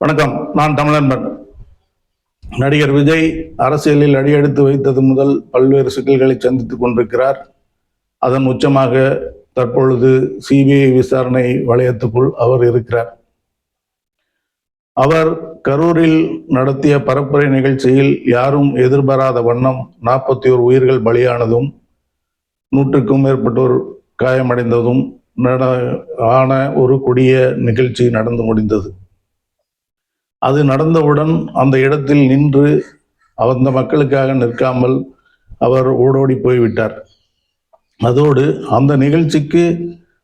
வணக்கம் நான் தமிழன்பன் நடிகர் விஜய் அரசியலில் அடியெடுத்து வைத்தது முதல் பல்வேறு சிக்கல்களை சந்தித்துக் கொண்டிருக்கிறார். அதன் உச்சமாக தற்பொழுது சிபிஐ விசாரணை வளையத்துக்குள் அவர் இருக்கிறார். அவர் கரூரில் நடத்திய பரப்புரை நிகழ்ச்சியில் யாரும் எதிர்பாராத வண்ணம் நாற்பத்தி ஒரு உயிர்கள் பலியானதும் நூற்றுக்கும் மேற்பட்டோர் காயமடைந்ததும் நட ஆன ஒரு கொடிய நிகழ்ச்சி நடந்து முடிந்தது. அது நடந்தவுடன் அந்த இடத்தில் நின்று அந்த மக்களுக்காக நிற்காமல் அவர் ஓடோடி போய்விட்டார். அதோடு அந்த நிகழ்ச்சிக்கு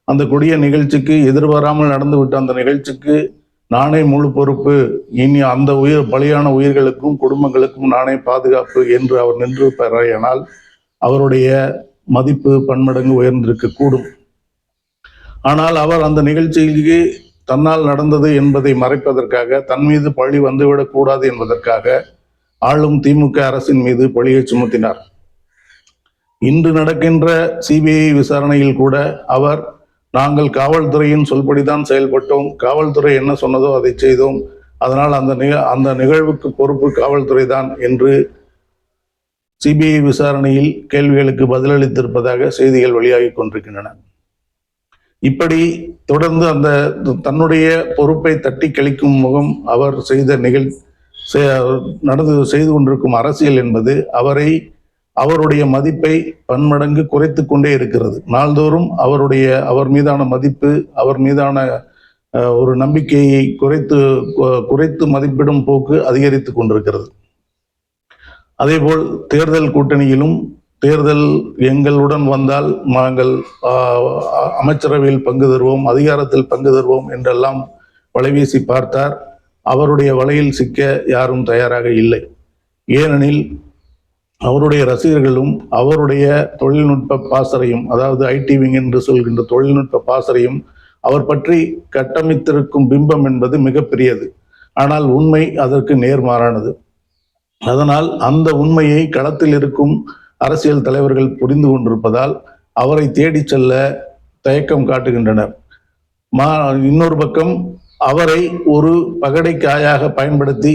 அந்த கொடிய நிகழ்ச்சிக்கு எதிர்பாராமல் நடந்துவிட்ட அந்த நிகழ்ச்சிக்கு நானே முழு பொறுப்பு. இனி அந்த உயிர் பலியான உயிர்களுக்கும் குடும்பங்களுக்கும் நானே பாதுகாப்பு என்று அவர் நின்று பெறையானால் அவருடைய மதிப்பு பன்மடங்கு உயர்ந்திருக்க கூடும் ஆனால் அவர் அந்த நிகழ்ச்சிக்கு தன்னால் நடந்தது என்பதை மறைப்பதற்காக தன் மீது பழி வந்துவிடக்கூடாது என்பதற்காக ஆளும் திமுக அரசின் மீது பழியை சுமத்தினார். இன்று நடக்கின்ற சிபிஐ விசாரணையில் கூட அவர் நாங்கள் காவல்துறையின் சொல்படிதான் செயல்பட்டோம். காவல்துறை என்ன சொன்னதோ அதை செய்தோம். அதனால் அந்த நிக அந்த நிகழ்வுக்கு பொறுப்பு காவல்துறை தான் என்று சிபிஐ விசாரணையில் கேள்விகளுக்கு பதிலளித்திருப்பதாக செய்திகள் வெளியாகி கொண்டிருக்கின்றன. இப்படி தொடர்ந்து அந்த தன்னுடைய பொறுப்பை தட்டி கழிக்கும் முகம் அவர் செய்த நிகழ் நடந்து செய்து கொண்டிருக்கும் அரசியல் என்பது அவரை அவருடைய மதிப்பை பன்மடங்கு குறைத்து கொண்டே இருக்கிறது. நாள்தோறும் அவருடைய அவர் மீதான மதிப்பு அவர் மீதான ஒரு நம்பிக்கையை குறைத்து குறைத்து மதிப்பிடும் போக்கு அதிகரித்து கொண்டிருக்கிறது. அதேபோல் தேர்தல் கூட்டணியிலும் தேர்தல் எங்களுடன் வந்தால் நாங்கள் அமைச்சரவையில் பங்கு தருவோம் அதிகாரத்தில் பங்கு தருவோம் என்றெல்லாம் வலைவீசி பார்த்தார். அவருடைய வலையில் சிக்க யாரும் தயாராக இல்லை. ஏனெனில் அவருடைய ரசிகர்களும் அவருடைய தொழில்நுட்ப பாசறையும் அதாவது ஐடி விங் என்று சொல்கின்ற தொழில்நுட்ப பாசறையும் அவர் பற்றி கட்டமைத்திருக்கும் பிம்பம் என்பது மிகப்பெரியது. ஆனால் உண்மை அதற்கு நேர்மாறானது. அதனால் அந்த உண்மையை களத்தில் இருக்கும் அரசியல் தலைவர்கள் புரிந்து கொண்டிருப்பதால் அவரை தேடி செல்ல தயக்கம் காட்டுகின்றனர். மா இன்னொரு பக்கம் அவரை ஒரு பகடை காயாக பயன்படுத்தி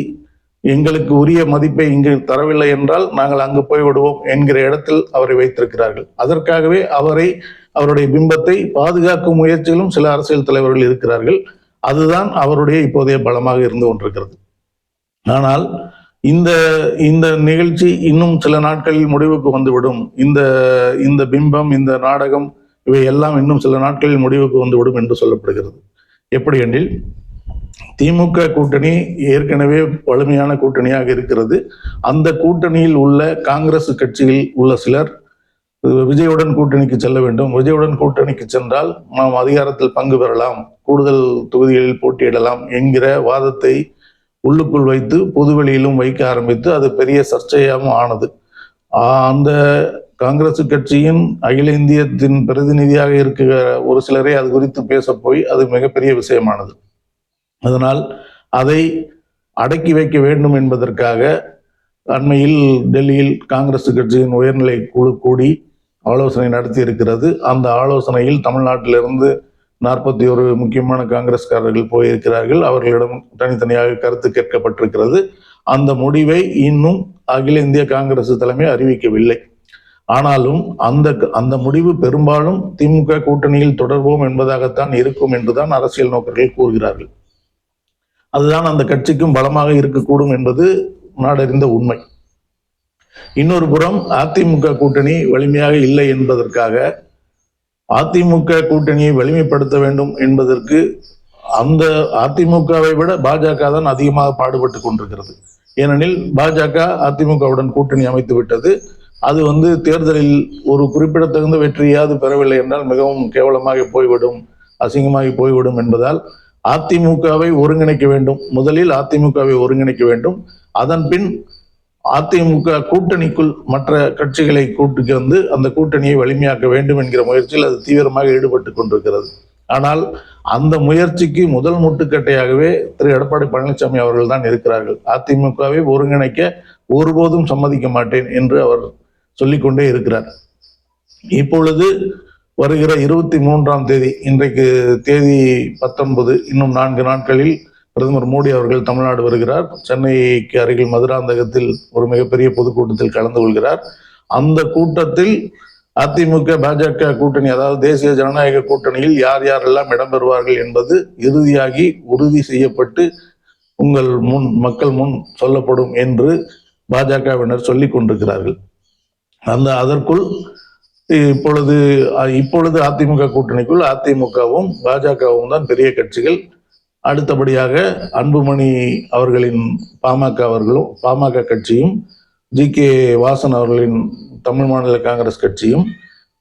எங்களுக்கு உரிய மதிப்பை இங்கு தரவில்லை என்றால் நாங்கள் அங்கு போய்விடுவோம் என்கிற இடத்தில் அவரை வைத்திருக்கிறார்கள். அதற்காகவே அவரை அவருடைய பிம்பத்தை பாதுகாக்கும் முயற்சியிலும் சில அரசியல் தலைவர்கள் இருக்கிறார்கள். அதுதான் அவருடைய இப்போதைய பலமாக இருந்து கொண்டிருக்கிறது. ஆனால் இந்த இந்த நிகழ்ச்சி இன்னும் சில நாட்களில் முடிவுக்கு வந்துவிடும். இந்த இந்த பிம்பம் இந்த நாடகம் இவை எல்லாம் இன்னும் சில நாட்களில் முடிவுக்கு வந்துவிடும் என்று சொல்லப்படுகிறது. எப்படி எனில் திமுக கூட்டணி ஏற்கனவே வலிமையான கூட்டணியாக இருக்கிறது. அந்த கூட்டணியில் உள்ள காங்கிரஸ் கட்சியில் உள்ள சிலர் விஜயுடன் கூட்டணிக்கு செல்ல வேண்டும். விஜயுடன் கூட்டணிக்கு சென்றால் நாம் அதிகாரத்தில் பங்கு பெறலாம். கூடுதல் தொகுதிகளில் போட்டியிடலாம் என்கிற வாதத்தை உள்ளுக்குள் வைத்து பொதுவெளியிலும் வைக்க ஆரம்பித்து அது பெரிய சர்ச்சையாகவும் ஆனது. அந்த காங்கிரஸ் கட்சியின் அகில இந்தியத்தின் பிரதிநிதியாக இருக்கிற ஒரு சிலரே அது குறித்து பேச போய் அது மிகப்பெரிய விஷயமானது. அதனால் அதை அடக்கி வைக்க வேண்டும் என்பதற்காக அண்மையில் டெல்லியில் காங்கிரஸ் கட்சியின் உயர்நிலை குழு கூடி ஆலோசனை நடத்தி இருக்கிறது அந்த ஆலோசனையில் தமிழ்நாட்டிலிருந்து நாற்பத்தி ஒரு முக்கியமான காங்கிரஸ்காரர்கள் போயிருக்கிறார்கள். அவர்களிடம் தனித்தனியாக கருத்து கேட்கப்பட்டிருக்கிறது. அந்த முடிவை இன்னும் அகில இந்திய காங்கிரஸ் தலைமை அறிவிக்கவில்லை. ஆனாலும் அந்த அந்த முடிவு பெரும்பாலும் திமுக கூட்டணியில் தொடர்வோம் என்பதாகத்தான் இருக்கும் என்றுதான் அரசியல் நோக்கர்கள் கூறுகிறார்கள். அதுதான் அந்த கட்சிக்கும் பலமாக இருக்கக்கூடும் என்பது நாடறிந்த உண்மை. இன்னொரு புறம் அதிமுக கூட்டணி வலிமையாக இல்லை என்பதற்காக அதிமுக கூட்டணியை வலிமைப்படுத்த வேண்டும் என்பதற்கு அந்த அதிமுகவை விட பாஜக தான் அதிகமாக பாடுபட்டு கொண்டிருக்கிறது. ஏனெனில் பாஜக அதிமுகவுடன் கூட்டணி அமைத்து விட்டது. அது வந்து தேர்தலில் ஒரு குறிப்பிடத்தகுந்த வெற்றியாவது பெறவில்லை என்றால் மிகவும் கேவலமாக போய்விடும் அசிங்கமாகி போய்விடும் என்பதால் அதிமுகவை ஒருங்கிணைக்க வேண்டும். முதலில் அதிமுகவை ஒருங்கிணைக்க வேண்டும். அதன் பின் அதிமுக கூட்டணிக்குள் மற்ற கட்சிகளை கூட்டுக்கு வந்து அந்த கூட்டணியை வலிமையாக்க வேண்டும் என்கிற முயற்சியில் அது தீவிரமாக ஈடுபட்டு கொண்டிருக்கிறது. ஆனால் அந்த முயற்சிக்கு முதல் முட்டுக்கட்டையாகவே திரு. எடப்பாடி பழனிசாமி அவர்கள் தான் இருக்கிறார்கள். அதிமுகவை ஒருங்கிணைக்க ஒருபோதும் சம்மதிக்க மாட்டேன் என்று அவர் சொல்லிக்கொண்டே இருக்கிறார். இப்பொழுது வருகிற இருபத்தி மூன்றாம் தேதி இன்றைக்கு தேதி பத்தொன்பது இன்னும் நான்கு நாட்களில் பிரதமர் மோடி அவர்கள் தமிழ்நாடு வருகிறார். சென்னைக்கு அருகில் மதுராந்தகத்தில் ஒரு மிகப்பெரிய பொதுக்கூட்டத்தில் கலந்து கொள்கிறார். அந்த கூட்டத்தில் அதிமுக பாஜக கூட்டணி அதாவது தேசிய ஜனநாயக கூட்டணியில் யார் யாரெல்லாம் இடம்பெறுவார்கள் என்பது இறுதியாகி உறுதி செய்யப்பட்டு உங்கள் முன் மக்கள் முன் சொல்லப்படும் என்று பாஜகவினர் சொல்லி கொண்டிருக்கிறார்கள். அந்த அதற்குள் இப்பொழுது இப்பொழுது அதிமுக கூட்டணிக்குள் அதிமுகவும் பாஜகவும் தான் பெரிய கட்சிகள் அடுத்தபடியாக அன்புமணி அவர்களின் பாமக அவர்களும் பாமக கட்சியும் ஜி கே வாசன் அவர்களின் தமிழ் மாநில காங்கிரஸ் கட்சியும்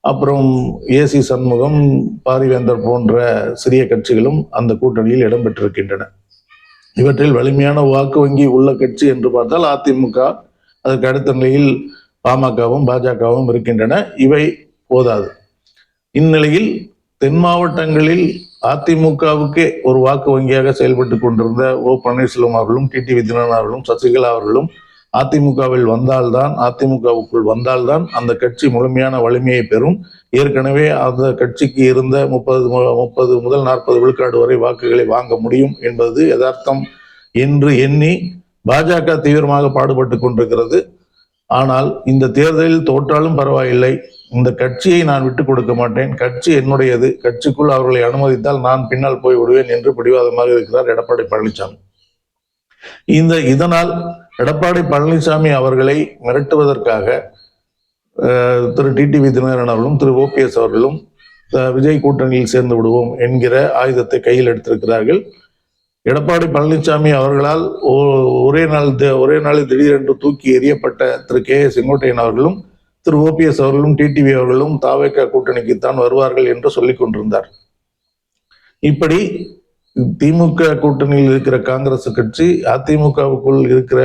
அப்புறம் ஏசி சண்முகம் பாரிவேந்தர் போன்ற சிறிய கட்சிகளும் அந்த கூட்டணியில் இடம்பெற்றிருக்கின்றன இவற்றில் வலிமையான வாக்கு வங்கி உள்ள கட்சி என்று பார்த்தால் அதிமுக அதற்கு அடுத்த நிலையில் பாமகவும் பாஜகவும் இருக்கின்றன. இவை போதாது. இந்நிலையில் தென் மாவட்டங்களில் அதிமுகவுக்கே ஒரு வாக்கு வங்கியாக செயல்பட்டு கொண்டிருந்த ஓ பன்னீர்செல்வம் அவர்களும் டி டி அவர்களும் சசிகலா அவர்களும் அதிமுகவில் வந்தால்தான் அதிமுகவுக்குள் வந்தால்தான் அந்த கட்சி முழுமையான வலிமையை பெறும். ஏற்கனவே அந்த கட்சிக்கு இருந்த முப்பது முப்பது முதல் நாற்பது விழுக்காடு வரை வாக்குகளை வாங்க முடியும் என்பது யதார்த்தம் என்று எண்ணி பாஜக தீவிரமாக பாடுபட்டு கொண்டிருக்கிறது. ஆனால் இந்த தேர்தலில் தோற்றாலும் பரவாயில்லை. இந்த கட்சியை நான் விட்டுக் கொடுக்க மாட்டேன். கட்சி என்னுடையது. கட்சிக்குள் அவர்களை அனுமதித்தால் நான் பின்னால் போய் விடுவேன் என்று பிடிவாதமாக இருக்கிறார் எடப்பாடி பழனிசாமி. இந்த இதனால் எடப்பாடி பழனிசாமி அவர்களை மிரட்டுவதற்காக திரு டிடிவி தினகரன் அவர்களும் திரு ஓபிஎஸ் அவர்களும் விஜய் கூட்டணியில் சேர்ந்து விடுவோம் என்கிற ஆயுதத்தை கையில் எடுத்திருக்கிறார்கள். எடப்பாடி பழனிசாமி அவர்களால் ஒரே நாள் ஒரே நாளில் திடீரென்று தூக்கி எறியப்பட்ட திரு கே ஏ செங்கோட்டையன் அவர்களும் திரு ஓபிஎஸ் அவர்களும் டிடிவி அவர்களும் தாவேக்கா கூட்டணிக்குத்தான் வருவார்கள் என்று சொல்லிக் கொண்டிருந்தார். இப்படி திமுக கூட்டணியில் இருக்கிற காங்கிரஸ் கட்சி அதிமுகவுக்குள் இருக்கிற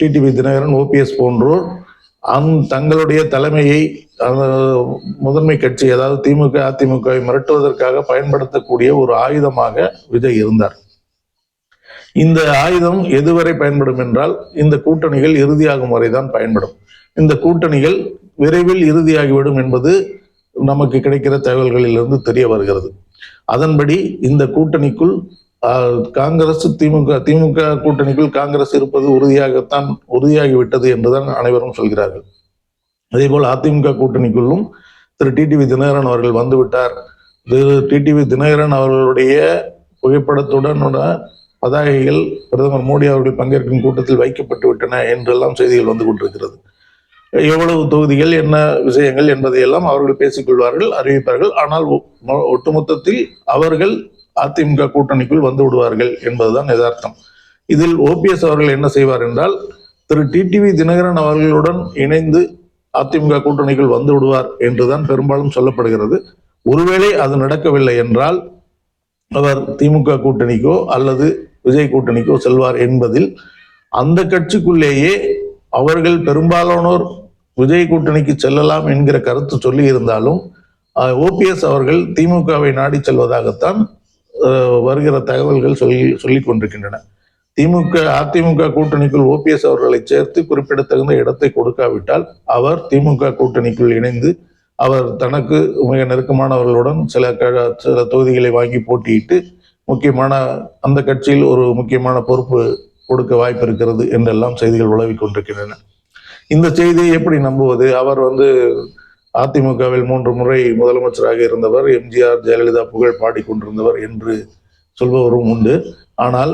டிடிவி தினகரன் ஓபிஎஸ் போன்றோர் அந் தங்களுடைய தலைமையை முதன்மை கட்சி அதாவது திமுக அதிமுகவை மிரட்டுவதற்காக பயன்படுத்தக்கூடிய ஒரு ஆயுதமாக விஜய் இருந்தார். இந்த ஆயுதம் எதுவரை பயன்படும் என்றால் இந்த கூட்டணிகள் இறுதியாகும் வரைதான் பயன்படும். இந்த கூட்டணிகள் விரைவில் இறுதியாகிவிடும் என்பது நமக்கு கிடைக்கிற தகவல்களிலிருந்து தெரிய வருகிறது. அதன்படி இந்த கூட்டணிக்குள் காங்கிரஸ் திமுக திமுக கூட்டணிக்குள் காங்கிரஸ் இருப்பது உறுதியாகத்தான் உறுதியாகிவிட்டது என்றுதான் அனைவரும் சொல்கிறார்கள். அதே போல் அதிமுக கூட்டணிக்குள்ளும் திரு டிடிவி தினகரன் அவர்கள் வந்துவிட்டார். திரு டிடிவி தினகரன் அவர்களுடைய புகைப்படத்துடன் பதாகைகள் பிரதமர் மோடி அவர்கள் பங்கேற்கும் கூட்டத்தில் வைக்கப்பட்டு விட்டன என்றெல்லாம் செய்திகள் வந்து கொண்டிருக்கிறது. எவ்வளவு தொகுதிகள் என்ன விஷயங்கள் என்பதையெல்லாம் அவர்கள் பேசிக்கொள்வார்கள் அறிவிப்பார்கள். ஆனால் ஒட்டுமொத்தத்தில் அவர்கள் அதிமுக கூட்டணிக்குள் வந்து விடுவார்கள் என்பதுதான் யதார்த்தம். இதில் ஓபிஎஸ் அவர்கள் என்ன செய்வார் என்றால் திரு டிடிவி தினகரன் அவர்களுடன் இணைந்து அதிமுக கூட்டணிக்குள் வந்து விடுவார் என்றுதான் பெரும்பாலும் சொல்லப்படுகிறது. ஒருவேளை அது நடக்கவில்லை என்றால் அவர் திமுக கூட்டணிக்கோ அல்லது விஜய் கூட்டணிக்கோ செல்வார் என்பதில் அந்த கட்சிக்குள்ளேயே அவர்கள் பெரும்பாலானோர் விஜய் கூட்டணிக்கு செல்லலாம் என்கிற கருத்து சொல்லி இருந்தாலும் ஓபிஎஸ் அவர்கள் திமுகவை நாடி செல்வதாகத்தான் வருகிற தகவல்கள் சொல்லி சொல்லிக் கொண்டிருக்கின்றன. திமுக அதிமுக கூட்டணிக்குள் ஓபிஎஸ் அவர்களை சேர்த்து குறிப்பிடத்தகுந்த இடத்தை கொடுக்காவிட்டால் அவர் திமுக கூட்டணிக்குள் இணைந்து அவர் தனக்கு மிக நெருக்கமானவர்களுடன் சில க சில தொகுதிகளை வாங்கி போட்டியிட்டு முக்கியமான அந்த கட்சியில் ஒரு முக்கியமான பொறுப்பு கொடுக்க வாய்ப்பு இருக்கிறது என்றெல்லாம் செய்திகள் உழவி கொண்டிருக்கின்றன. இந்த செய்தியை எப்படி நம்புவது? அவர் வந்து அதிமுகவில் மூன்று முறை முதலமைச்சராக இருந்தவர் எம்ஜிஆர் ஜெயலலிதா புகழ் பாடிக்கொண்டிருந்தவர் என்று சொல்பவரும் உண்டு. ஆனால்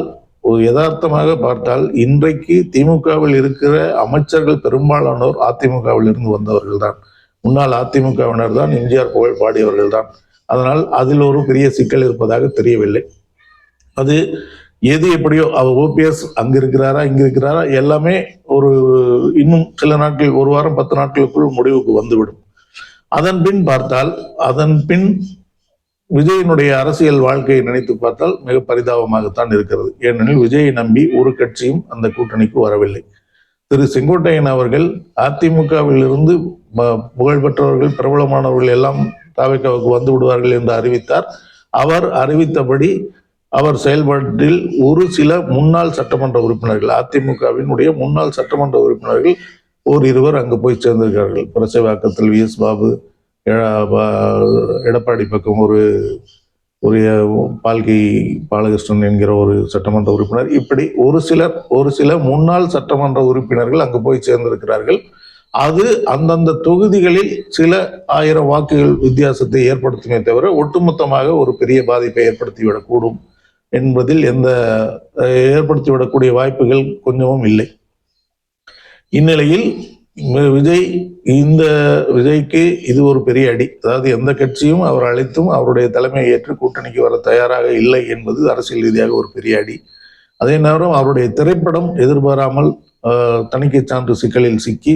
ஒரு யதார்த்தமாக பார்த்தால் இன்றைக்கு திமுகவில் இருக்கிற அமைச்சர்கள் பெரும்பாலானோர் அதிமுகவில் இருந்து வந்தவர்கள் தான் முன்னாள் அதிமுகவினர் தான் எம்ஜிஆர் புகழ் பாடியவர்கள் தான் அதனால் அதில் ஒரு பெரிய சிக்கல் இருப்பதாக தெரியவில்லை. அது எது எப்படியோ அவர் ஓபிஎஸ் அங்க இருக்கிறாரா இங்க இருக்கிறாரா எல்லாமே ஒரு இன்னும் சில நாட்கள் ஒரு வாரம் பத்து நாட்களுக்குள் முடிவுக்கு வந்துவிடும். அதன் பின் பார்த்தால் அதன் பின் விஜயனுடைய அரசியல் வாழ்க்கையை நினைத்து பார்த்தால் மிக பரிதாபமாகத்தான் இருக்கிறது. ஏனெனில் விஜயை நம்பி ஒரு கட்சியும் அந்த கூட்டணிக்கு வரவில்லை. திரு செங்கோட்டையன் அவர்கள் அதிமுகவில் இருந்து புகழ்பெற்றவர்கள் பிரபலமானவர்கள் எல்லாம் தாவைக்காவுக்கு வந்து விடுவார்கள் என்று அறிவித்தார். அவர் அறிவித்தபடி அவர் செயல்பாட்டில் ஒரு சில முன்னாள் சட்டமன்ற உறுப்பினர்கள் அதிமுகவினுடைய முன்னாள் சட்டமன்ற உறுப்பினர்கள் ஓர் இருவர் அங்கு போய் சேர்ந்திருக்கிறார்கள். புரட்சிவாக்கத்தில் வி. எஸ். பாபு எடப்பாடி பக்கம் ஒரு ஒரு பால்கி பாலகிருஷ்ணன் என்கிற ஒரு சட்டமன்ற உறுப்பினர். இப்படி ஒரு சிலர் ஒரு சில முன்னாள் சட்டமன்ற உறுப்பினர்கள் அங்கு போய் சேர்ந்திருக்கிறார்கள். அது அந்தந்த தொகுதிகளில் சில ஆயிரம் வாக்குகள் வித்தியாசத்தை ஏற்படுத்துமே தவிர ஒட்டுமொத்தமாக ஒரு பெரிய பாதிப்பை ஏற்படுத்திவிடக்கூடும் என்பதில் எந்த ஏற்படுத்திவிடக்கூடிய வாய்ப்புகள் கொஞ்சமும் இல்லை. இந்நிலையில் விஜய் இந்த விஜய்க்கு இது ஒரு பெரிய அடி. அதாவது எந்த கட்சியும் அவர் அழைத்தும் அவருடைய தலைமையை ஏற்று கூட்டணிக்கு வர தயாராக இல்லை என்பது அரசியல் ரீதியாக ஒரு பெரிய அடி. அதே நேரம் அவருடைய திரைப்படம் எதிர்பாராமல் தணிக்கை சான்று சிக்கலில் சிக்கி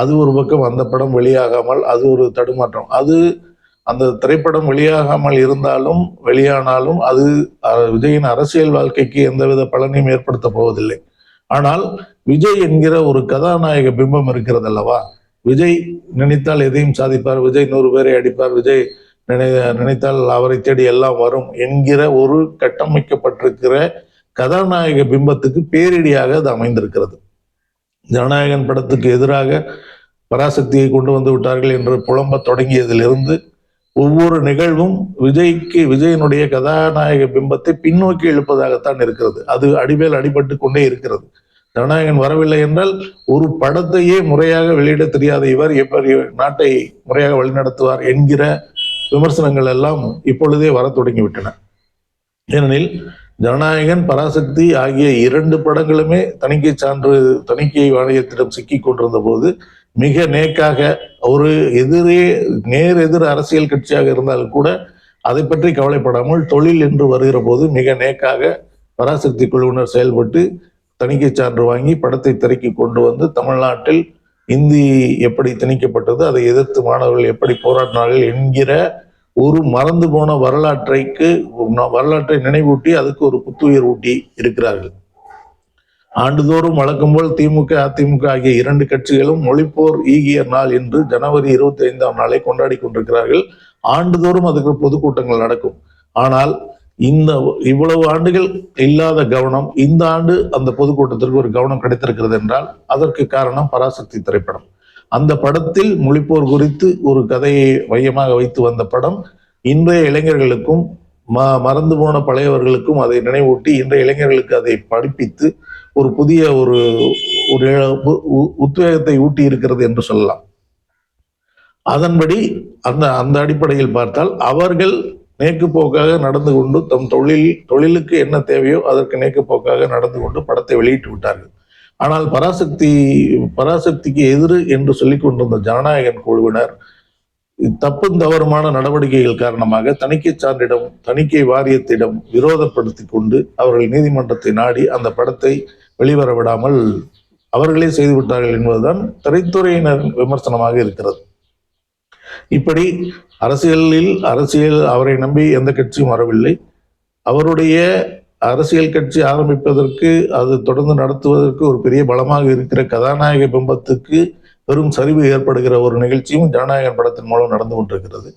அது ஒரு பக்கம் அந்த படம் வெளியாகாமல் அது ஒரு தடுமாற்றம். அது அந்த திரைப்படம் வெளியாகாமல் இருந்தாலும் வெளியானாலும் அது விஜயின் அரசியல் வாழ்க்கைக்கு எந்தவித பலனையும் ஏற்படுத்த போவதில்லை. ஆனால் விஜய் என்கிற ஒரு கதாநாயக பிம்பம் இருக்கிறது அல்லவா விஜய் நினைத்தால் எதையும் சாதிப்பார் விஜய் நூறு பேரை அடிப்பார் விஜய் நினை நினைத்தால் அவரை தேடி எல்லாம் வரும் என்கிற ஒரு கட்டமைக்கப்பட்டிருக்கிற கதாநாயக பிம்பத்துக்கு பேரிடியாக அது அமைந்திருக்கிறது. ஜனநாயகன் படத்துக்கு எதிராக பராசக்தியை கொண்டு வந்து விட்டார்கள் என்று புலம்ப தொடங்கியதிலிருந்து ஒவ்வொரு நிகழ்வும் விஜய்க்கு விஜயனுடைய கதாநாயக பிம்பத்தை பின்னோக்கி இழுப்பதாகத்தான் இருக்கிறது. அது அடிவேல் அடிபட்டு கொண்டே இருக்கிறது. ஜனநாயகன் வரவில்லை என்றால் ஒரு படத்தையே முறையாக வெளியிட தெரியாத இவர் எப்படி நாட்டை முறையாக வழிநடத்துவார் என்கிற விமர்சனங்கள் எல்லாம் இப்பொழுதே வர தொடங்கிவிட்டன. ஏனெனில் ஜனநாயகன் பராசக்தி ஆகிய இரண்டு படங்களுமே தணிக்கை சான்று தணிக்கை வாரியத்திடம் சிக்கி கொண்டிருந்த போது மிக நேக்காக ஒரு எதிரே நேர் எதிர் அரசியல் கட்சியாக இருந்தாலும் கூட அதை பற்றி கவலைப்படாமல் தொழில் என்று வருகிற போது மிக நேக்காக பராசக்தி குழுவினர் செயல்பட்டு தணிக்கை சான்று வாங்கி படத்தை திரைக்கு கொண்டு வந்து தமிழ்நாட்டில் இந்தி எப்படி திணிக்கப்பட்டது அதை எதிர்த்து மாணவர்கள் எப்படி போராடினார்கள் என்கிற ஒரு மறந்து போன வரலாற்றைக்கு வரலாற்றை நினைவூட்டி அதுக்கு ஒரு புத்துயிர் ஊட்டி இருக்கிறார்கள். ஆண்டுதோறும் வழக்கம் போல் திமுக அதிமுக ஆகிய இரண்டு கட்சிகளும் மொழிப்போர் ஈகியர் நாள் என்று ஜனவரி இருபத்தி ஐந்தாம் நாளை கொண்டாடி கொண்டிருக்கிறார்கள். ஆண்டுதோறும் அதுக்கு பொதுக்கூட்டங்கள் நடக்கும். ஆனால் இந்த இவ்வளவு ஆண்டுகள் இல்லாத கவனம் இந்த ஆண்டு அந்த பொதுக்கூட்டத்திற்கு ஒரு கவனம் கிடைத்திருக்கிறது என்றால் அதற்கு காரணம் பராசக்தி திரைப்படம். அந்த படத்தில் மொழிப்போர் குறித்து ஒரு கதையை மையமாக வைத்து வந்த படம் இன்றைய இளைஞர்களுக்கும் ம மறந்து போன பழையவர்களுக்கும் அதை நினைவூட்டி இன்றைய இளைஞர்களுக்கு அதை படிப்பித்து ஒரு புதிய ஒரு ஒரு உ- உத்வேகத்தை ஊட்டி இருக்கிறது என்று சொல்லலாம். அதன்படி அந்த அந்த அடிப்படையில் பார்த்தால் அவர்கள் நேக்குப்போக்காக நடந்து கொண்டு தம் தொழில் தொழிலுக்கு என்ன தேவையோ அதற்கு நேக்குப்போக்காக நடந்து கொண்டு படத்தை வெளியிட்டு விட்டார்கள். ஆனால் பராசக்தி பராசக்திக்கு எதிர் என்று சொல்லிக் கொண்டிருந்த ஜனநாயகன் குழுவினர் தப்பும் தவறுமான நடவடிக்கைகள் காரணமாக தணிக்கை சான்றிடம் தணிக்கை வாரியத்திடம் விரோதப்படுத்தி கொண்டு அவர்கள் நீதிமன்றத்தை நாடி அந்த படத்தை வெளிவர விடாமல் அவர்களே செய்துவிட்டார்கள் என்பதுதான் திரைத்துறையினர் விமர்சனமாக இருக்கிறது. இப்படி அரசியலில் அரசியல் அவரை நம்பி எந்த கட்சியும் வரவில்லை. அவருடைய அரசியல் கட்சி ஆரம்பிப்பதற்கு அது தொடர்ந்து நடத்துவதற்கு ஒரு பெரிய பலமாக இருக்கிற கதாநாயக பிம்பத்துக்கு பெரும் சரிவு ஏற்படுகிற ஒரு நிகழ்ச்சியும் ஜனநாயகன் படத்தின் மூலம் நடந்து கொண்டிருக்கிறது.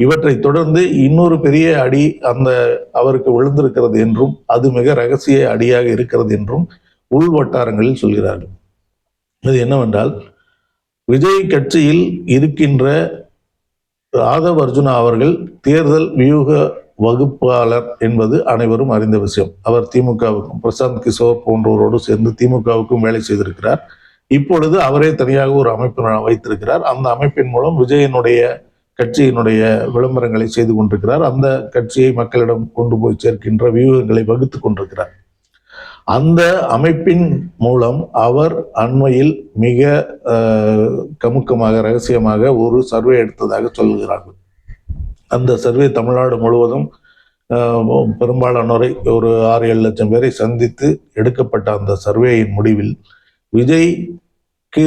இவற்றை தொடர்ந்து இன்னொரு பெரிய அடி அந்த அவருக்கு விழுந்திருக்கிறது என்றும் அது மிக ரகசிய அடியாக இருக்கிறது என்றும் உள் வட்டாரங்களில் சொல்கிறார்கள். அது என்னவென்றால் விஜய் கட்சியில் இருக்கின்ற ஆதவ் அர்ஜுனா அவர்கள் தேர்தல் வியூக வகுப்பாளர் என்பது அனைவரும் அறிந்த விஷயம். அவர் திமுகவுக்கும் பிரசாந்த் கிஷோர் போன்றவரோடு சேர்ந்து திமுகவுக்கும் வேலை செய்திருக்கிறார். இப்பொழுது அவரே தனியாக ஒரு அமைப்பு வைத்திருக்கிறார். அந்த அமைப்பின் மூலம் விஜயனுடைய கட்சியினுடைய விளம்பரங்களை செய்து கொண்டிருக்கிறார். அந்த கட்சியை மக்களிடம் கொண்டு போய் சேர்க்கின்ற வியூகங்களை வகுத்து கொண்டிருக்கிறார். அந்த அமைப்பின் மூலம் அவர் அண்மையில் மிக அஹ், கமுக்கமாக ரகசியமாக ஒரு சர்வே எடுத்ததாக சொல்கிறார்கள். அந்த சர்வே தமிழ்நாடு முழுவதும் பெரும்பாலானோரை ஒரு ஆறு ஏழு லட்சம் பேரை சந்தித்து எடுக்கப்பட்ட அந்த சர்வேயின் முடிவில் விஜய்க்கு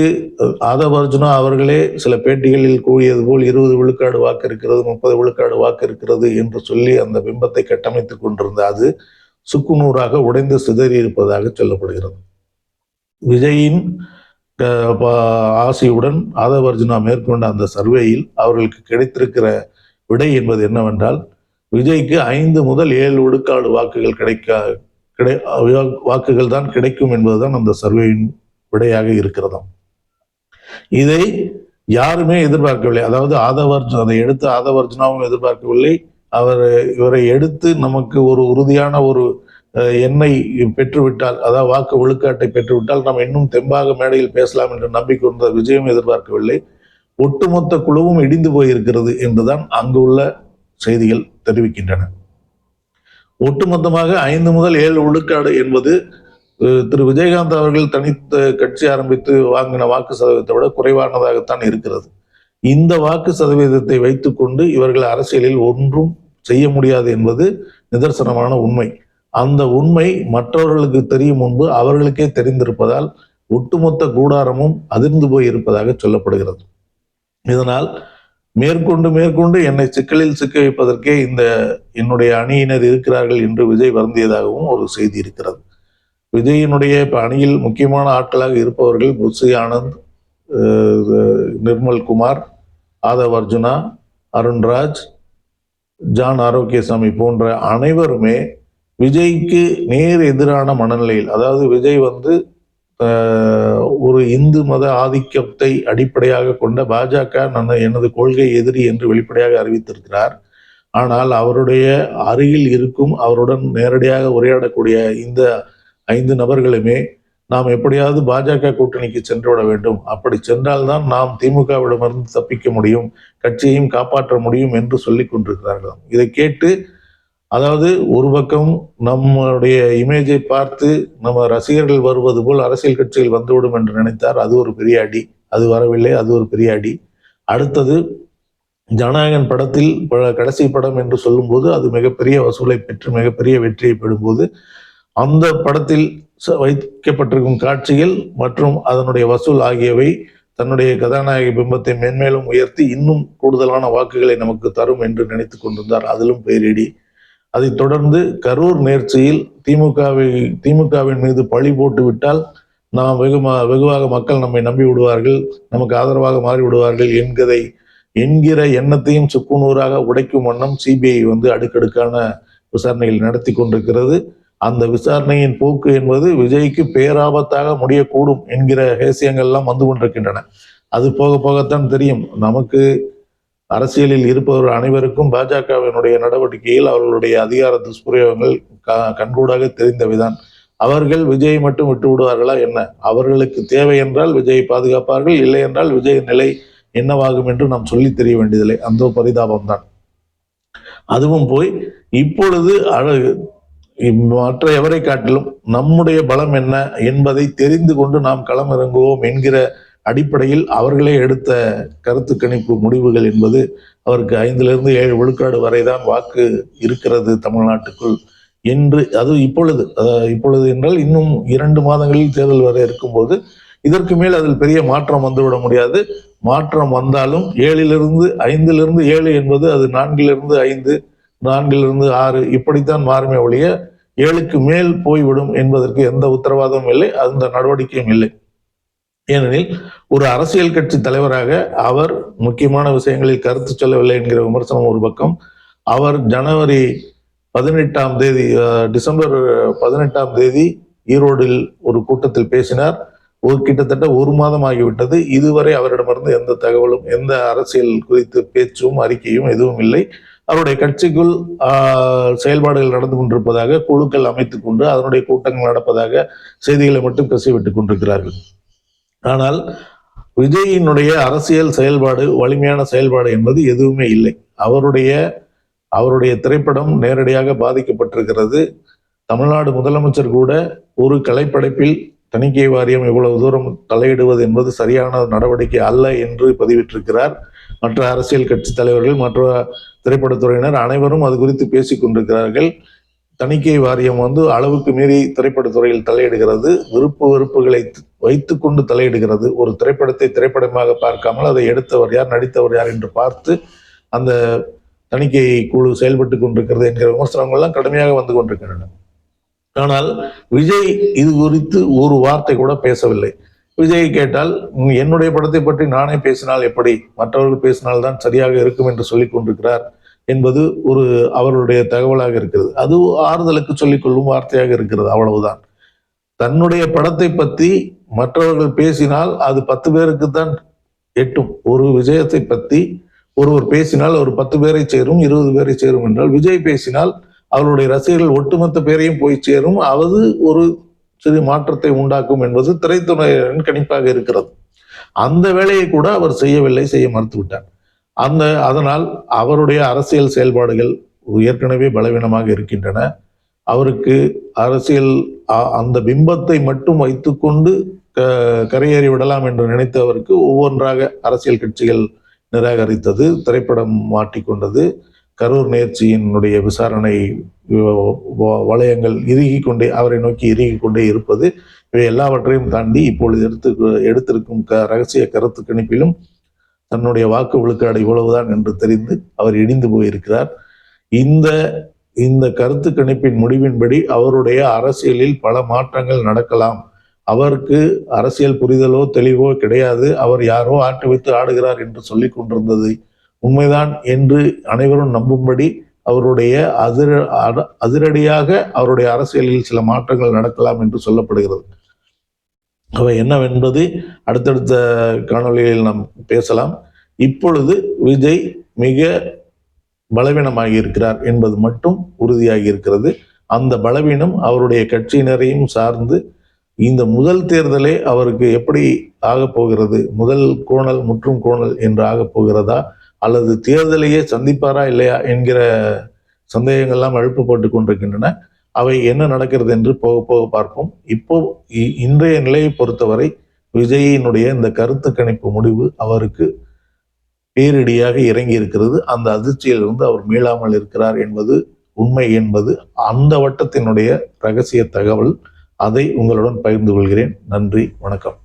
ஆதவ் அர்ஜுனா அவர்களே சில பேட்டிகளில் கூறியது போல் இருபது விழுக்காடு வாக்கு இருக்கிறது முப்பது விழுக்காடு வாக்கு இருக்கிறது என்று சொல்லி அந்த பிம்பத்தை கட்டமைத்துக் கொண்டிருந்த அது சுக்குநூறாக உடைந்து சிதறி இருப்பதாக சொல்லப்படுகிறது. விஜயின் ஆசையுடன் ஆதவர்ஜுனா மேற்கொண்ட அந்த சர்வேயில் அவர்களுக்கு கிடைத்திருக்கிற விடை என்பது என்னவென்றால் விஜய்க்கு ஐந்து முதல் ஏழு விழுக்காடு வாக்குகள் கிடைக்க கிடை வாக்குகள் தான் கிடைக்கும் என்பதுதான் அந்த சர்வேயின் விடையாக இருக்கிறதாம். இதை யாருமே எதிர்பார்க்கவில்லை. அதாவது ஆதவ அர்ஜுன் அதை எடுத்து ஆதவ அர்ஜுனாவும் எதிர்பார்க்கவில்லை. அவர் இவரை எடுத்து நமக்கு ஒரு உறுதியான ஒரு அஹ், எண்ணை பெற்றுவிட்டால் அதாவது வாக்கு விழுக்காட்டை பெற்றுவிட்டால் நாம் இன்னும் தெம்பாக மேடையில் பேசலாம் என்று நம்பிக்கை கொண்ட விஜயம் எதிர்பார்க்கவில்லை. ஒட்டுமொத்த குழுவும் இடிந்து போயிருக்கிறது என்றுதான் அங்கு உள்ள செய்திகள் தெரிவிக்கின்றன. ஒட்டுமொத்தமாக ஐந்து முதல் ஏழு விழுக்காடு என்பது திரு விஜயகாந்த் அவர்கள் தனித்த கட்சி ஆரம்பித்து வாங்கின வாக்கு சதவீதத்தை விட குறைவானதாகத்தான் இருக்கிறது. இந்த வாக்கு சதவீதத்தை வைத்துக்கொண்டு இவர்கள் அரசியலில் ஒன்றும் செய்ய முடியாது என்பது நிதர்சனமான உண்மை. அந்த உண்மை மற்றவர்களுக்கு தெரியும் முன்பு அவர்களுக்கே தெரிந்திருப்பதால் ஒட்டுமொத்த கூடாரமும் அதிர்ந்து போய் இருப்பதாக சொல்லப்படுகிறது. இதனால் மேற்கொண்டு மேற்கொண்டு என்னை சிக்கலில் சிக்க வைப்பதற்கே இந்த என்னுடைய அணியினர் இருக்கிறார்கள் என்று விஜய் வருந்தியதாகவும் ஒரு செய்தி இருக்கிறது. விஜயினுடைய இப்போ அணியில் முக்கியமான ஆட்களாக இருப்பவர்கள் புஷி ஆனந்த் நிர்மல் குமார் ஆதவ் அர்ஜுனா அருண்ராஜ் ஜான் ஆரோக்கியசாமி போன்ற அனைவருமே விஜய்க்கு நேர் எதிரான மனநிலையில் அதாவது விஜய் வந்து ஒரு இந்து மத ஆதிக்கத்தை அடிப்படையாக கொண்ட பாஜக நான் எனது கொள்கை எதிரி என்று வெளிப்படையாக அறிவித்திருக்கிறார். ஆனால் அவருடைய அருகில் இருக்கும் அவருடன் நேரடியாக உரையாடக்கூடிய இந்த ஐந்து நபர்களுமே நாம் எப்படியாவது பாஜக கூட்டணிக்கு சென்றுவிட வேண்டும். அப்படி சென்றால்தான் நாம் திமுகவிடமிருந்து தப்பிக்க முடியும் கட்சியையும் காப்பாற்ற முடியும் என்று சொல்லி கொண்டிருக்கிறார்கள். இதை கேட்டு அதாவது ஒரு பக்கம் நம்முடைய இமேஜை பார்த்து நம்ம ரசிகர்கள் வருவது போல் அரசியல் கட்சிகள் வந்துவிடும் என்று நினைத்தார். அது ஒரு பெரிய அடி. அது வரவில்லை. அது ஒரு பெரிய அடி. அடுத்தது ஜனநாயகன் படத்தில் ப- கடைசி படம் என்று சொல்லும்போது அது மிகப்பெரிய வசூலை பெற்று மிகப்பெரிய வெற்றியை பெறும்போது அந்த படத்தில் ச- வைக்கப்பட்டிருக்கும் காட்சிகள் மற்றும் அதனுடைய வசூல் ஆகியவை தன்னுடைய கதாநாயக பிம்பத்தை மென்மேலும் உயர்த்தி இன்னும் கூடுதலான வாக்குகளை நமக்கு தரும் என்று நினைத்து கொண்டிருந்தார். அதிலும் பேரிடி. அதைத் தொடர்ந்து கரூர் நேர்ச்சியில் திமுகவை திமுகவின் மீது பழி போட்டு விட்டால் நாம் வெகு வெகுவாக மக்கள் நம்மை நம்பி விடுவார்கள் நமக்கு ஆதரவாக மாறி விடுவார்கள் என்கதை என்கிற எண்ணத்தையும் சுக்குநூறாக உடைக்கும் வண்ணம் சிபிஐ வந்து அடுக்கடுக்கான விசாரணைகள் நடத்தி கொண்டிருக்கிறது. அந்த விசாரணையின் போக்கு என்பது விஜய்க்கு பேராபத்தாக முடியக்கூடும் என்கிற ரகசியங்கள்லாம் வந்து கொண்டிருக்கின்றன. அது போக போகத்தான் தெரியும். நமக்கு அரசியலில் இருப்பவர் அனைவருக்கும் பாஜகவினுடைய நடவடிக்கையில் அவர்களுடைய அதிகார துஷ்பிரயோகங்கள் க- கண்கூடாக தெரிந்தவைதான் அவர்கள் விஜயை மட்டும் விட்டு விடுவார்களா என்ன? அவர்களுக்கு தேவை என்றால் விஜயை பாதுகாப்பார்கள் இல்லை என்றால் விஜய் நிலை என்னவாகும் என்று நாம் சொல்லி தெரிய வேண்டியதில்லை. அந்த பரிதாபம் தான் அதுவும் போய் இப்பொழுது அழகு மற்ற எவரை காட்டிலும் நம்முடைய பலம் என்ன என்பதை தெரிந்து கொண்டு நாம் களமிறங்குவோம் என்கிற அடிப்படையில் அவர்களே எடுத்த கருத்து கணிப்பு முடிவுகள் என்பது அவருக்கு ஐந்திலிருந்து ஏழு விழுக்காடு வரைதான் வாக்கு இருக்கிறது தமிழ்நாட்டுக்குள். என்று அது இப்பொழுது இப்பொழுது என்றால் இன்னும் இரண்டு மாதங்களில் தேர்தல் வர இருக்கும்போது இதற்கு மேல் அதில் பெரிய மாற்றம் வந்துவிட முடியாது. மாற்றம் வந்தாலும் ஏழிலிருந்து ஐந்திலிருந்து ஏழு என்பது அது நான்கிலிருந்து ஐந்து நான்கிலிருந்து ஆறு இப்படித்தான் மாறுமே ஒழிய ஏழுக்கு மேல் போய்விடும் என்பதற்கு எந்த உத்தரவாதமும் இல்லை அந்த நடவடிக்கையும் இல்லை. ஏனெனில் ஒரு அரசியல் கட்சி தலைவராக அவர் முக்கியமான விஷயங்களில் கருத்து சொல்லவில்லை என்கிற விமர்சனம் ஒரு பக்கம். அவர் ஜனவரி பதினெட்டாம் தேதி டிசம்பர் பதினெட்டாம் தேதி ஈரோடில் ஒரு கூட்டத்தில் பேசினார். ஒரு கிட்டத்தட்ட ஒரு மாதம் ஆகிவிட்டது. இதுவரை அவரிடமிருந்து எந்த தகவலும் எந்த அரசியல் குறித்து பேச்சும் அறிக்கையும் எதுவும் இல்லை. அவருடைய கட்சிக்குள் ஆஹ், செயல்பாடுகள் நடந்து கொண்டிருப்பதாக குழுக்கள் அமைத்துக் கொண்டு அதனுடைய கூட்டங்கள் நடப்பதாக செய்திகளை மட்டும் கசிவிட்டுக் கொண்டிருக்கிறார்கள். ஆனால் விஜயினுடைய அரசியல் செயல்பாடு வலிமையான செயல்பாடு என்பது எதுவுமே இல்லை. அவருடைய அவருடைய திரைப்படம் நேரடியாக பாதிக்கப்பட்டிருக்கிறது. தமிழ்நாடு முதலமைச்சர் கூட ஒரு கலைப்படைப்பில் தணிக்கை வாரியம் இவ்வளவு தூரம் தலையிடுவது என்பது சரியான நடவடிக்கை அல்ல என்று பதிவிட்டிருக்கிறார். மற்ற அரசியல் கட்சி தலைவர்கள் மற்ற திரைப்படத்துறையினர் அனைவரும் அது குறித்து பேசிக் கொண்டிருக்கிறார்கள். தணிக்கை வாரியம் வந்து அளவுக்கு மீறி திரைப்படத்துறையில் தலையிடுகிறது. விருப்பு வெறுப்புகளை வைத்துக்கொண்டு தலையிடுகிறது. ஒரு திரைப்படத்தை திரைப்படமாக பார்க்காமல் அதை எடுத்தவர் யார் நடித்தவர் யார் என்று பார்த்து அந்த தணிக்கை குழு செயல்பட்டு கொண்டிருக்கிறது என்கிற விமர்சனங்கள்லாம் கடுமையாக வந்து கொண்டிருக்கின்றன. ஆனால் விஜய் இது குறித்து ஒரு வார்த்தை கூட பேசவில்லை. விஜய் கேட்டால் என்னுடைய படத்தை பற்றி நானே பேசினால் எப்படி? மற்றவர்கள் பேசினால்தான் சரியாக இருக்கும் என்று சொல்லிக் கொண்டிருக்கிறார். என்பது ஒரு அவருடைய தகவலாக இருக்கிறது. அது ஆறுதலுக்கு சொல்லிக்கொள்ளும் வார்த்தையாக இருக்கிறது அவ்வளவுதான். தன்னுடைய படத்தை பற்றி மற்றவர்கள் பேசினால் அது பத்து பேருக்கு தான் எட்டும். ஒரு விஜயத்தை பற்றி ஒருவர் பேசினால் ஒரு பத்து பேரை சேரும் இருபது பேரை சேரும் என்றால் விஜய் பேசினால் அவருடைய ரசிகர்கள் ஒட்டுமொத்த பேரையும் போய் சேரும். அது ஒரு சிறு மாற்றத்தை உண்டாக்கும் என்பது திரைத்துறையின் கணிப்பாக இருக்கிறது. அந்த வேலையை கூட அவர் செய்யவில்லை செய்ய மறுத்துவிட்டார். அந்த அதனால் அவருடைய அரசியல் செயல்பாடுகள் ஏற்கனவே பலவீனமாக இருக்கின்றன. அவருக்கு அரசியல் அ- அந்த பிம்பத்தை மட்டும் வைத்துக்கொண்டு க- கரையேறி விடலாம் என்று நினைத்தவருக்கு ஒவ்வொன்றாக அரசியல் கட்சிகள் நிராகரித்தது திரைப்படம் மாட்டிக்கொண்டது கரூர் நேர்ச்சியினுடைய விசாரணை வ- வளையங்கள் இறுகி கொண்டே அவரை நோக்கி இறுகி கொண்டே இருப்பது. இவை எல்லாவற்றையும் தாண்டி இப்பொழுது எடுத்து எடுத்திருக்கும் க ரகசிய கருத்து கணிப்பிலும் தன்னுடைய வாக்கு விழுக்காடு இவ்வளவுதான் என்று தெரிந்து அவர் இடிந்து போயிருக்கிறார். இந்த இந்த கருத்து கணிப்பின் முடிவின்படி அவருடைய அரசியலில் பல மாற்றங்கள் நடக்கலாம். அவருக்கு அரசியல் புரிதலோ தெளிவோ கிடையாது. அவர் யாரோ ஆட்டு வைத்து ஆடுகிறார் என்று சொல்லி கொண்டிருந்தது உண்மைதான் என்று அனைவரும் நம்பும்படி அவருடைய அதிர அதிரடியாக அவருடைய அரசியலில் சில மாற்றங்கள் நடக்கலாம் என்று சொல்லப்படுகிறது. அவை என்னவென்பது அடுத்தடுத்த காணொளிகளில் நாம் பேசலாம். இப்பொழுது விஜய் மிக பலவீனமாகி இருக்கிறார் என்பது மட்டும் உறுதியாகி இருக்கிறது அந்த பலவீனம் அவருடைய கட்சியினரையும் சார்ந்து இந்த முதல் தேர்தலே அவருக்கு எப்படி ஆகப் போகிறது? முதல் கோணல் முற்றும் கோணல் என்று ஆகப் போகிறதா? அல்லது தேர்தலையே சந்திப்பாரா இல்லையா என்கிற சந்தேகங்கள்லாம் எழுப்பப்பட்டு கொண்டிருக்கின்றன. அவை என்ன நடக்கிறது என்று போக போக பார்ப்போம். இப்போ இ- இன்றைய நிலையை பொறுத்தவரை விஜயினுடைய இந்த கருத்து கணிப்பு முடிவு அவருக்கு பேரிடியாக இறங்கி இருக்கிறது அந்த அதிர்ச்சியிலிருந்து அவர் மீளாமல் இருக்கிறார் என்பது உண்மை என்பது அந்த வட்டத்தினுடைய ரகசிய தகவல். அதை உங்களுடன் பகிர்ந்து கொள்கிறேன். நன்றி வணக்கம்.